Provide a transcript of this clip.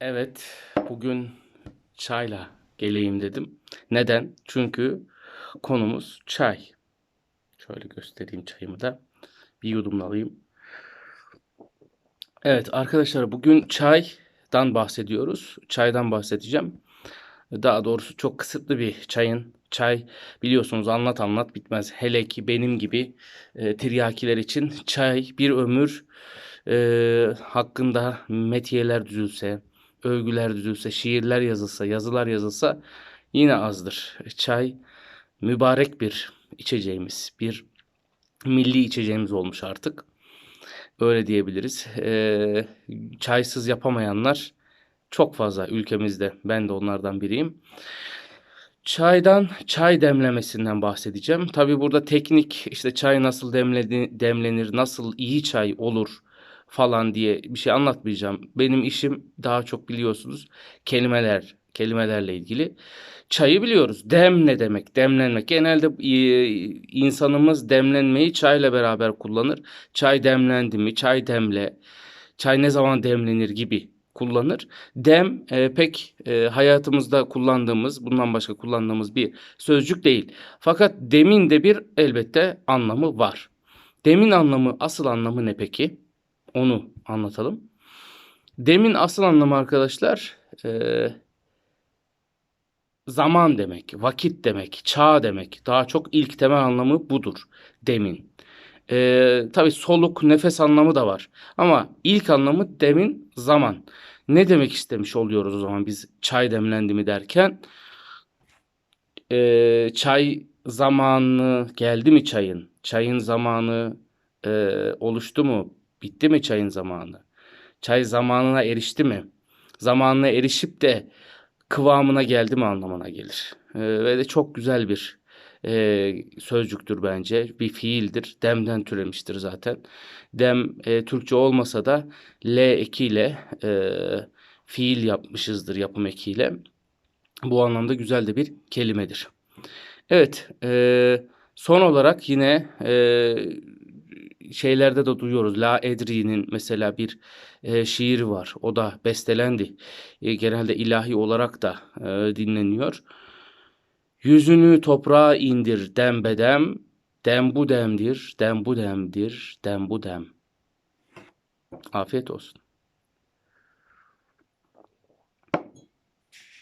Evet, bugün çayla geleyim dedim. Neden? Çünkü konumuz çay. Şöyle göstereyim çayımı da. Bir yudum alayım. Evet arkadaşlar bugün çaydan bahsediyoruz. Çaydan bahsedeceğim. Daha doğrusu çok kısıtlı bir çayın. Çay biliyorsunuz anlat anlat bitmez. Hele ki benim gibi e, tiryakiler için çay bir ömür e, hakkında metiyeler düzülse, övgüler düzülse, şiirler yazılsa, yazılar yazılsa yine azdır. Çay mübarek bir içeceğimiz, bir milli içeceğimiz olmuş artık. Öyle diyebiliriz. Ee, çaysız yapamayanlar çok fazla ülkemizde. Ben de onlardan biriyim. Çaydan, çay demlemesinden bahsedeceğim. Tabii burada teknik işte çay nasıl demledi, demlenir, nasıl iyi çay olur falan diye bir şey anlatmayacağım. Benim işim daha çok biliyorsunuz kelimeler, kelimelerle ilgili. Çayı biliyoruz. Dem ne demek? Demlenmek. Genelde e, insanımız demlenmeyi çayla beraber kullanır. Çay demlendi mi? Çay demle. Çay ne zaman demlenir gibi kullanır. Dem e, pek e, hayatımızda kullandığımız, bundan başka kullandığımız bir sözcük değil. Fakat demin de bir elbette anlamı var. Demin anlamı, asıl anlamı ne peki? Onu anlatalım. Demin asıl anlamı arkadaşlar e, zaman demek, vakit demek, çağ demek. Daha çok ilk temel anlamı budur demin. E, tabii soluk, nefes anlamı da var. Ama ilk anlamı demin zaman. Ne demek istemiş oluyoruz o zaman biz çay demlendi mi derken? E, çay zamanı geldi mi çayın? Çayın zamanı e, oluştu mu? Bitti mi çayın zamanı? Çay zamanına erişti mi? Zamanına erişip de kıvamına geldi mi anlamına gelir. Ee, ve de çok güzel bir e, sözcüktür bence. Bir fiildir. Demden türemiştir zaten. Dem e, Türkçe olmasa da L ekiyle e, fiil yapmışızdır yapım ekiyle. Bu anlamda güzel de bir kelimedir. Evet, e, son olarak yine e, şeylerde de duyuyoruz. La Edri'nin mesela bir e, şiir var. O da bestelendi. E, genelde ilahi olarak da e, dinleniyor. Yüzünü toprağa indir dem bedem, dem bu demdir, dem bu demdir, dem bu dem. Afiyet olsun.